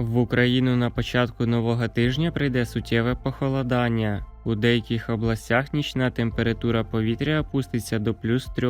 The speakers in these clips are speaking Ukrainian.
В Україну на початку нового тижня прийде суттєве похолодання. У деяких областях нічна температура повітря опуститься до плюс 3,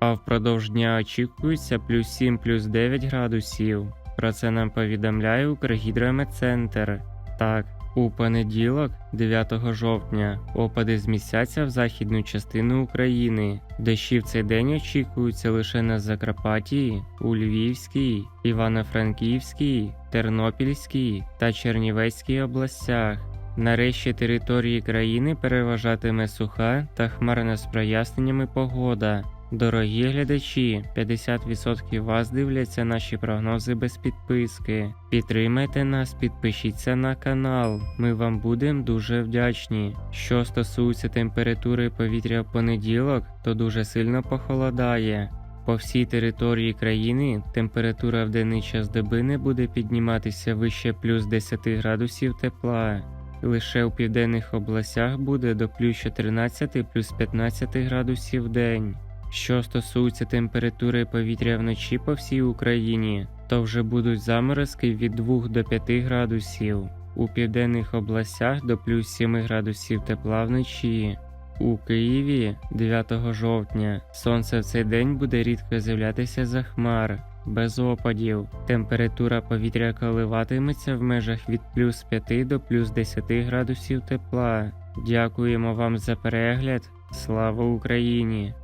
а впродовж дня очікується плюс 7 плюс 9 градусів. Про це нам повідомляє Укргідрометцентр. Так, у понеділок, 9 жовтня, опади змістяться в західну частину України. Дощі в цей день очікуються лише на Закарпатті, у Львівській, Івано-Франківській, Тернопільській та Чернівецькій областях. Нарешті території країни переважатиме суха та хмарна з проясненнями погода. Дорогі глядачі, 50% вас дивляться наші прогнози без підписки. Підтримайте нас, підпишіться на канал. Ми вам будемо дуже вдячні. Що стосується температури повітря в понеділок, то дуже сильно похолодає. По всій території країни температура в денний час доби не буде підніматися вище плюс 10 градусів тепла. Лише у південних областях буде до плюс 14 плюс 15 градусів в день. Що стосується температури повітря вночі по всій Україні, то вже будуть заморозки від 2 до 5 градусів. У південних областях до плюс 7 градусів тепла вночі. У Києві 9 жовтня сонце в цей день буде рідко з'являтися за хмар, без опадів. Температура повітря коливатиметься в межах від плюс 5 до плюс 10 градусів тепла. Дякуємо вам за перегляд. Слава Україні!